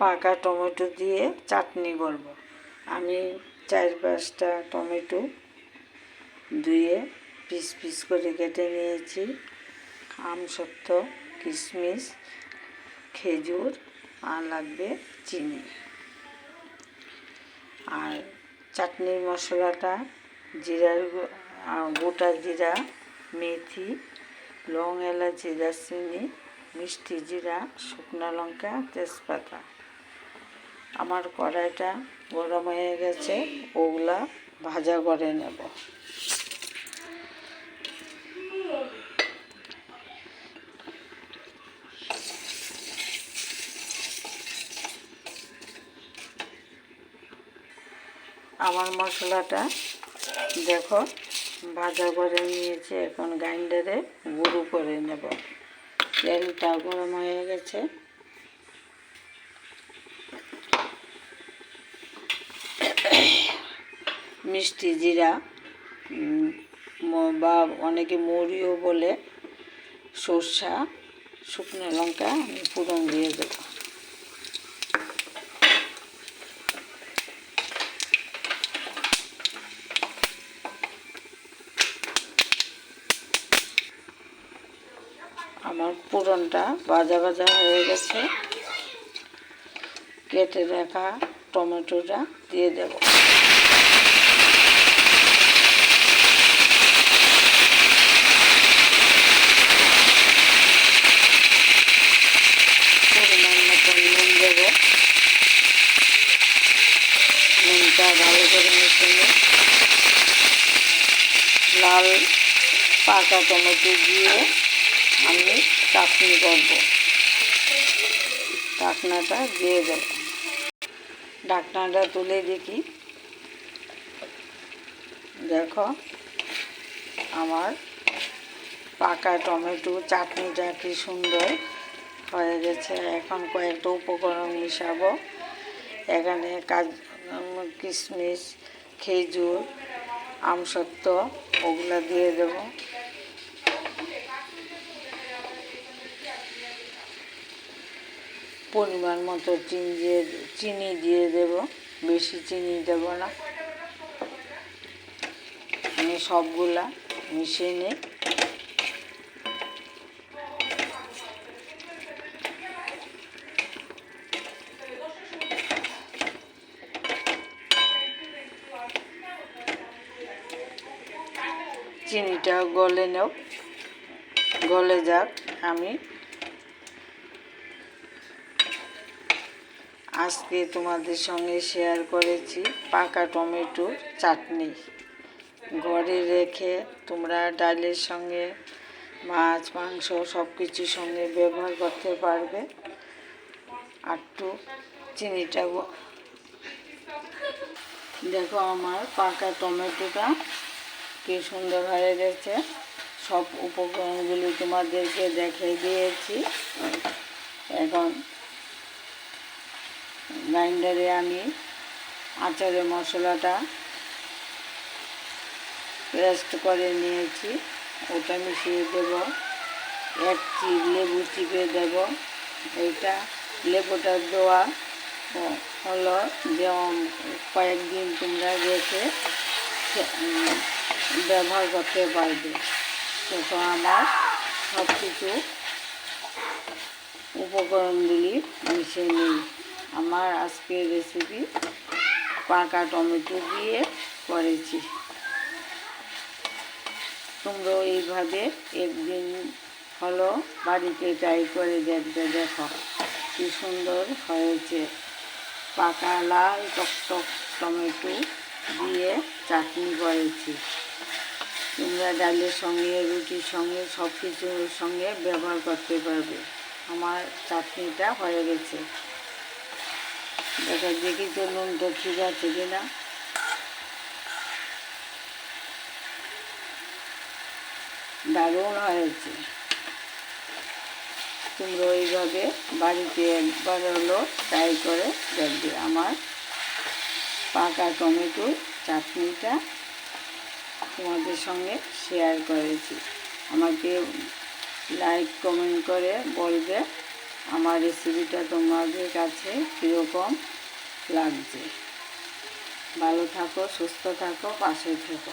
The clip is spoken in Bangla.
পাকা টমেটো দিয়ে চাটনি করব। আমি চার পাঁচটা টমেটো ধুয়ে পিস পিস করে কেটে নিয়েছি। আমসত্ত্ব কিশমিশ, খেজুর, আর লাগবে চিনি। আর চাটনির মশলাটা জিরার গোটা জিরা, মেথি, লং এলাচি, দারচিনি, মিষ্টি জিরা, শুকনো লঙ্কা, তেজপাতা। আমার কড়াইটা গরম হয়ে গেছে, ওগুলা ভাজা করে নেব। আমার মশলাটা দেখো, ভাজা করে নিয়েছি, এখন গ্রাইন্ডারে গুঁড়ো করে নেব। তেলটা গরম হয়ে গেছে। মিষ্টি জিরা বা অনেকে মরিও বলে, সর্ষা, শুকনো লঙ্কা আমি ফোড়ন দিয়ে দেবো। আমার পুরনটা ভাজা ভাজা হয়ে গেছে। কেটে রাখা টমেটোটা দিয়ে দেব পরিমাণ মতন নুন দেব নুনটা ভালো করে মিশিয়ে লাল পাকা টমেটো দিয়ে আমি চাটনি করব। ঢাকনাটা দিয়ে দেব। ঢাকনাটা তুলে দেখি। দেখো, আমার পাকা টমেটো চাটনিটা কি সুন্দর হয়ে গেছে। এখন কয়েকটা উপকরণ মিশাবো। এখানে কাজ কিশমিশ, খেজুর আমসত্ত্ব ওগুলো দিয়ে দেবো। পরিমাণ মতো চিনি দিয়ে চিনি দিয়ে দেব। বেশি চিনি দেব না। আমি সবগুলা মিশিয়ে নিই। চিনিটা গলে নেও। গলে যাক আমি। আজকে তোমাদের সঙ্গে শেয়ার করেছি পাকা টমেটোর চাটনি। ঘরে রেখে তোমরা ডালের সঙ্গে মাছ, মাংস সব কিছুর সঙ্গে ব্যবহার করতে পারবে। একটু চিনিটা দেখো আমার পাকা টমেটোটা কি সুন্দর হয়ে গেছে। সব উপকরণগুলি তোমাদেরকে দেখে দিয়েছি। এখন গ্রাইন্ডারে আমি আচারের মশলাটা পেস্ট করে নিয়েছি। ওটা মিশিয়ে দেব। এক চিপ লেবু চিপে দেব। এটা লেবুটা দেওয়া হলো যেমন কয়েকদিন তোমরা উম, ব্যবহার করতে পারবে। তখন আমার সব কিছু উপকরণগুলি মিশে নিই। আমার আজকের রেসিপি পাকা টমেটো দিয়ে করেছি। তোমরাও এইভাবে একদিন হলো বাড়িতে ট্রাই করে দেখবে, দেখো কি সুন্দর হয়েছে। পাকা লাল টকটক টমেটো দিয়ে চাটনি করেছি। তোমরা ডালের সঙ্গে, রুটির সঙ্গে সব কিছুর সঙ্গে ব্যবহার করতে পারবে। আমার চাটনিটা হয়ে গেছে। দেখা দেখি তো নুনটা ঠিক আছে কিনা। দারুণ হয়েছে। তোমরা ওইভাবে বাড়িতে একবার হলো ট্রাই করে দেখবে। আমার পাকা টমেটোর চাটনিটা তোমাদের সঙ্গে শেয়ার করেছি। আমাকে লাইক কমেন্ট করে বলবে আমার রেসিপিটা তোমাদের কাছে কীরকম লাগছে। ভালো থাকো, সুস্থ থাকো, পাশে থেকো।